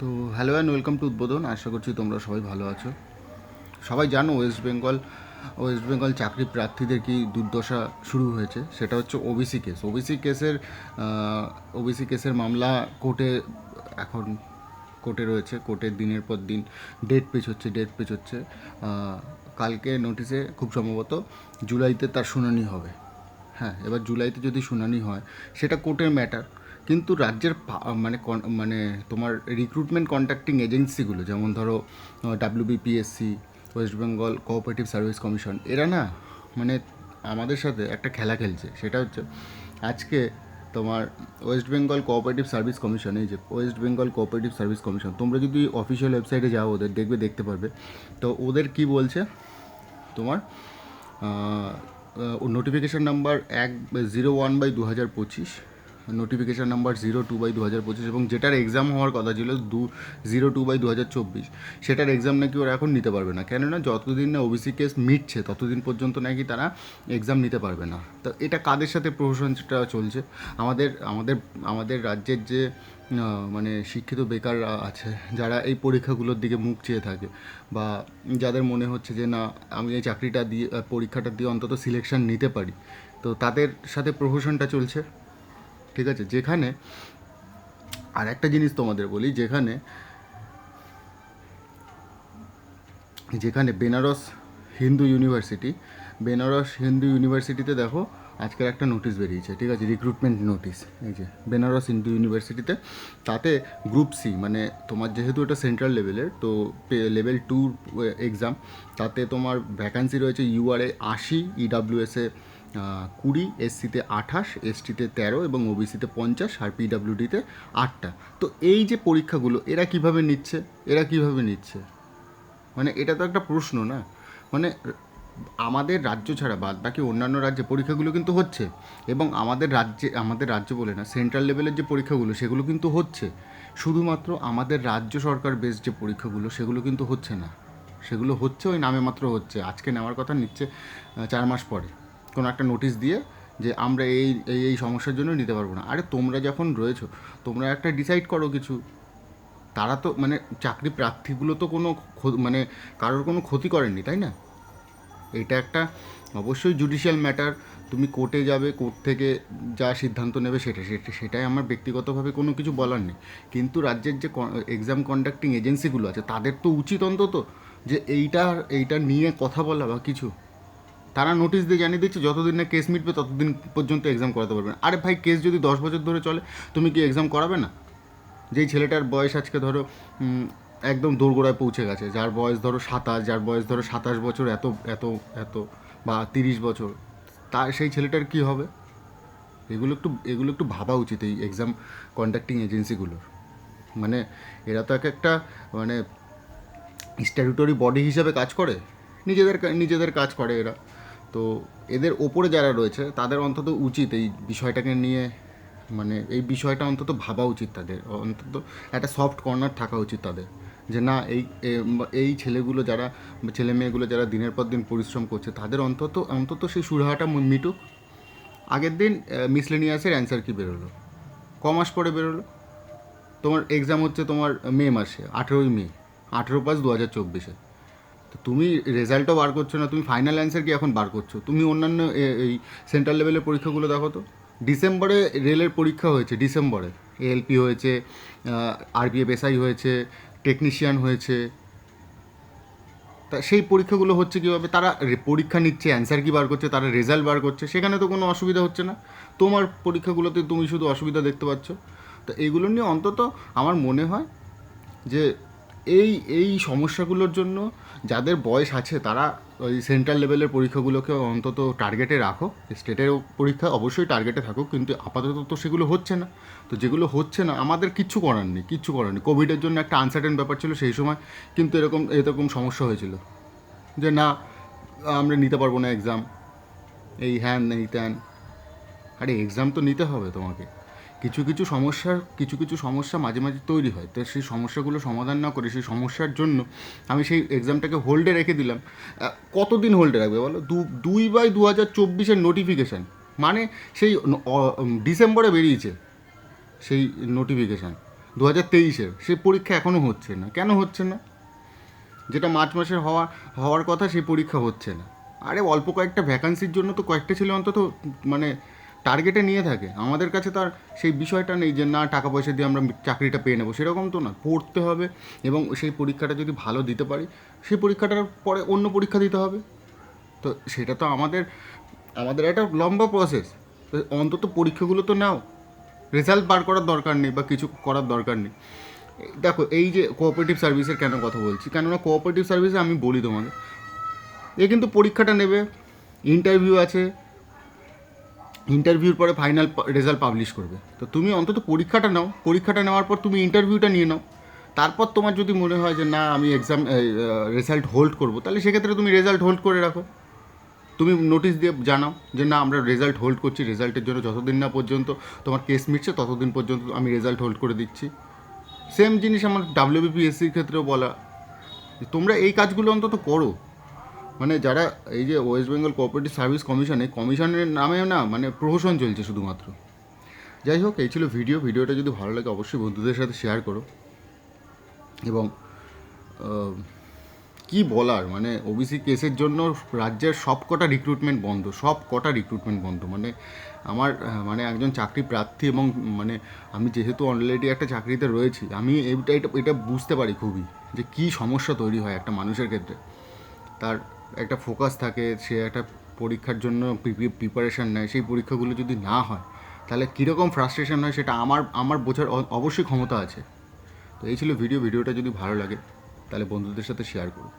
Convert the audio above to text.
তো hello and welcome to উদ্বোধন। আশা করছি তোমরা সবাই ভালো আছো। সবাই জানো ওয়েস্ট বেঙ্গল ওয়েস্ট বেঙ্গল চাকরি প্রার্থীদের কি দুর্দশা শুরু হয়েছে? সেটা হচ্ছে ওবিসি কেস ওবিসি কেসের ওবিসি কেসের মামলা কোর্টে এখন কোর্টে রয়েছে। কোর্টের দিনের পর দিন ডেট পেচ হচ্ছে ডেট পেচ হচ্ছে। কালকে নোটিশে খুব সম্ভবত জুলাইতে তার শুনানি হবে। হ্যাঁ এবার জুলাইতে যদি শুনানি হয়, সেটা কোর্টের ম্যাটার কিন্তু রাজ্যের মানে মানে তোমার রিক্রুটমেন্ট কন্ট্যাক্টিং এজেন্সিগুলো যেমন ধরো WBPSC West Bengal cooperative service commission এরা না মানে আমাদের সাথে একটা খেলা খেলছে। সেটা হচ্ছে, আজকে তোমার West Bengal cooperative service commission এই যে West Bengal cooperative service commission তোমরা যদি অফিসিয়াল ওয়েবসাইটে যাও, ওদের দেখবে, দেখতে পারবে। তো ওদের কি বলছে, তোমার নোটিফিকেশান নাম্বার এক জিরো ওয়ান বাই দু হাজার পঁচিশ notification number zero two by দু হাজার পঁচিশ এবং যেটার এক্সাম হওয়ার কথা ছিল দু জিরো টু বাই দু হাজার চব্বিশ সেটার এক্সাম নাকি ওরা এখন নিতে পারবে না। কেননা যতদিন না ওবিসি কেস মিটছে, ততদিন পর্যন্ত নাকি তারা এক্সাম নিতে পারবে না। তো এটা কাদের সাথে প্রহসনটা চলছে? আমাদের আমাদের আমাদের রাজ্যের যে মানে শিক্ষিত বেকাররা আছে, যারা এই পরীক্ষাগুলোর দিকে মুখ চেয়ে থাকে বা যাদের মনে হচ্ছে যে না, আমি এই চাকরিটা দিয়ে, পরীক্ষাটা দিয়ে অন্তত সিলেকশন নিতে পারি, তো তাদের সাথে প্রহসনটা চলছে? ঠিক আছে? যেখানে আর একটা জিনিস তোমাদের বলি, যেখানে যেখানে বেনারস হিন্দু ইউনিভার্সিটি, বেনারস হিন্দু ইউনিভার্সিটিতে দেখো আজকের একটা নোটিশ বেরিয়েছে, ঠিক আছে? রিক্রুটমেন্ট নোটিশ এই যে বেনারস হিন্দু ইউনিভার্সিটিতে। তাতে গ্রুপ সি মানে তোমার যেহেতু এটা সেন্ট্রাল লেভেলের তো লেভেল টু এক্সাম তাতে তোমার ভ্যাকান্সি রয়েছে ইউআরএ আশি ইডাব্লিউএসে কুড়ি, এসসিতে আঠাশ, এসটিতে তেরো এবং ওবিসিতে পঞ্চাশ আর পিডাব্লিউডিতে আটটা। তো এই যে পরীক্ষাগুলো, এরা কীভাবে নিচ্ছে? এরা কীভাবে নিচ্ছে? মানে এটা তো একটা প্রশ্ন না? মানে আমাদের রাজ্য ছাড়া বাদ বাকি অন্যান্য রাজ্যে পরীক্ষাগুলো কিন্তু হচ্ছে এবং আমাদের রাজ্যে, আমাদের রাজ্য বলে না, সেন্ট্রাল লেভেলের যে পরীক্ষাগুলো, সেগুলো কিন্তু হচ্ছে। শুধুমাত্র আমাদের রাজ্য সরকার বেস যে পরীক্ষাগুলো, সেগুলো কিন্তু হচ্ছে না। সেগুলো হচ্ছে, ওই নামে মাত্র হচ্ছে। আজকে নেওয়ার কথা নিচ্ছে চার মাস পরে। কোনো একটা নোটিশ দিয়ে যে আমরা এই এই এই সমস্যার জন্য নিতে পারব না। আরে তোমরা যখন রয়েছো, তোমরা একটা ডিসাইড করো কিছু। তারা তো মানে চাকরি প্রার্থীগুলো তো কোনো মানে কারোর কোনো ক্ষতি করেননি, তাই না? এটা একটা অবশ্যই জুডিশিয়াল ম্যাটার তুমি কোর্টে যাবে কোর্ট থেকে যা সিদ্ধান্ত নেবে সেটা সেটা, সেটাই আমার ব্যক্তিগতভাবে কোনো কিছু বলার নেই। কিন্তু রাজ্যের যে এক্সাম কন্ডাক্টিং এজেন্সিগুলো আছে, তাদের তো উচিত অন্তত যে এইটা এইটা নিয়ে কথা বলা বা কিছু। তারা নোটিশ দিয়ে জানিয়ে দিচ্ছে, যতদিন না কেস মিটবে ততদিন পর্যন্ত এক্সাম করাতে পারবে না। আরে ভাই কেস যদি দশ বছর ধরে চলে, তুমি কি এক্সাম করাবে না? যেই ছেলেটার বয়স আজকে ধরো একদম দোরগোড়ায় পৌঁছে গেছে, যার বয়স ধরো সাতাশ, যার বয়স ধরো সাতাশ বছর, এত এত এত বা তিরিশ বছর, তা সেই ছেলেটার কি হবে? এগুলো একটু এগুলো একটু ভাবা উচিত এই এক্সাম কন্ডাক্টিং এজেন্সিগুলোর মানে এরা তো এক একটা মানে স্ট্যাটুটরি বডি হিসাবে কাজ করে, নিজেদের নিজেদের কাজ করে এরা। তো এদের ওপরে যারা রয়েছে, তাদের অন্তত উচিত এই বিষয়টাকে নিয়ে মানে এই বিষয়টা অন্তত ভাবা উচিত তাদের। অন্তত একটা সফট কর্নার থাকা উচিত তাদের। যে না, এই এই ছেলেগুলো যারা, ছেলে মেয়েগুলো যারা দিনের পর দিন পরিশ্রম করছে, তাদের অন্তত অন্তত সেই সুরাহাটা মিটুক। আগের দিন মিসলেনিয়াসের অ্যান্সার কি বেরোলো? ক মাস পরে বেরোলো। তোমার এক্সাম হচ্ছে তোমার মে মাসে, আঠেরোই মে, আঠেরো পাঁচ দু হাজার চব্বিশে। তুমি রেজাল্টও বার করছ না, তুমি ফাইনাল অ্যান্সার কি এখন বার করছ? তুমি অন্যান্য এই সেন্ট্রাল লেভেলের পরীক্ষাগুলো দেখো তো। ডিসেম্বরে রেলের পরীক্ষা হয়েছে, ডিসেম্বরে। এএলপি হয়েছে আরবিএফ এসআই হয়েছে টেকনিশিয়ান হয়েছে। তা সেই পরীক্ষাগুলো হচ্ছে কীভাবে? তারা পরীক্ষা নিচ্ছে অ্যান্সার কি বার করছে, তারা রেজাল্ট বার করছে। সেখানে তো কোনো অসুবিধা হচ্ছে না। তোমার পরীক্ষাগুলোতে তুমি শুধু অসুবিধা দেখতে পাচ্ছ। তো এইগুলো নিয়ে অন্তত আমার মনে হয় যে এই এই সমস্যাগুলোর জন্য যাদের বয়স আছে, তারা ওই সেন্ট্রাল লেভেলের পরীক্ষাগুলোকে অন্তত টার্গেটে রাখো। স্টেটের পরীক্ষা অবশ্যই টার্গেটে থাকুক কিন্তু আপাতত তো সেগুলো হচ্ছে না। তো যেগুলো হচ্ছে না, আমাদের কিচ্ছু করার নেই কিচ্ছু করার নেই। কোভিডের জন্য একটা আনসার্টেন ব্যাপার ছিল সেই সময়, কিন্তু এরকম এরকম সমস্যা হয়েছিল। যে না, আমরা নিতে পারব না এক্সাম এই হ্যান, এই ত্যান। আরে এক্সাম তো নিতে হবে তোমাকে। কিছু কিছু সমস্যার কিছু কিছু সমস্যা মাঝে মাঝে তৈরি হয়। তো সেই সমস্যাগুলো সমাধান না করে, সেই সমস্যার জন্য আমি সেই এক্সামটাকে হোল্ডে রেখে দিলাম। কতদিন হোল্ডে রাখবে বলো? দু, দুই বাই দু হাজার চব্বিশের নোটিফিকেশান মানে সেই ডিসেম্বরে বেরিয়েছে সেই নোটিফিকেশান দু হাজার তেইশের। সেই পরীক্ষা এখনও হচ্ছে না। কেন হচ্ছে না? যেটা মার্চ মাসের হওয়া, হওয়ার কথা, সেই পরীক্ষা হচ্ছে না। আরে অল্প কয়েকটা ভ্যাকান্সির জন্য তো কয়েকটা ছেলে অন্তত মানে টার্গেটে নিয়ে থাকে। আমাদের কাছে তার সেই বিষয়টা নেই যে, না টাকা পয়সা দিয়ে আমরা চাকরিটা পেয়ে নেব। সেরকম তো না, পড়তে হবে এবং সেই পরীক্ষাটা যদি ভালো দিতে পারি, সেই পরীক্ষাটার পরে অন্য পরীক্ষা দিতে হবে। তো সেটা তো আমাদের আমাদের একটা লম্বা প্রসেস তো অন্তত পরীক্ষাগুলো তো নাও। রেজাল্ট বার করার দরকার নেই বা কিছু করার দরকার নেই। দেখো, এই যে কোঅপারেটিভ সার্ভিসের কেন কথা বলছি? কেননা কোঅপারেটিভ সার্ভিসে আমি বলি তোমাকে, এ কিন্তু পরীক্ষাটা নেবে ইন্টারভিউ আছে ইন্টারভিউর পরে ফাইনাল রেজাল্ট পাবলিশ করবে। তো তুমি অন্তত পরীক্ষাটা নাও। পরীক্ষাটা নেওয়ার পর তুমি ইন্টারভিউটা নিয়ে নাও। তারপর তোমার যদি মনে হয় যে, না, আমি এক্সাম রেজাল্ট হোল্ড করব, তাহলে সেক্ষেত্রে তুমি রেজাল্ট হোল্ড করে রাখো। তুমি নোটিশ দিয়ে জানাও যে, না, আমরা রেজাল্ট হোল্ড করছি। রেজাল্টের জন্য যতদিন না পর্যন্ত তোমার কেস মিটছে, ততদিন পর্যন্ত আমি রেজাল্ট হোল্ড করে দিচ্ছি। সেম জিনিস আমার ডাব্লিউবিপিএসসির ক্ষেত্রেও বলা। তোমরা এই কাজগুলো অন্তত করো। মানে যারা এই যে ওয়েস্ট বেঙ্গল কোঅপারেটিভ সার্ভিস কমিশনে কমিশনের নামে না মানে প্রহসন চলছে শুধুমাত্র। যাই হোক, এই ছিল ভিডিও ভিডিওটা যদি ভালো লাগে, অবশ্যই বন্ধুদের সাথে শেয়ার করো। এবং কি বলার? মানে ওবিসি কেসের জন্য রাজ্যের সব কটা রিক্রুটমেন্ট বন্ধ সব কটা রিক্রুটমেন্ট বন্ধ। মানে আমার মানে একজন চাকরি প্রার্থী এবং মানে আমি যেহেতু অলরেডি একটা চাকরিতে রয়েছি, আমি এটা এটা বুঝতে পারি খুবই যে কী সমস্যা তৈরি হয় একটা মানুষের ক্ষেত্রে। তার একটা ফোকাস থাকে, সে একটা পরীক্ষার জন্য প্রিপারেশান নেয়, সেই পরীক্ষাগুলো যদি না হয়, তাহলে কীরকম ফ্রাস্ট্রেশন হয় সেটা আমার আমার বোঝার অবশ্যই ক্ষমতা আছে। তো এই ছিল ভিডিও, ভিডিওটা যদি ভালো লাগে, তাহলে বন্ধুদের সাথে শেয়ার করো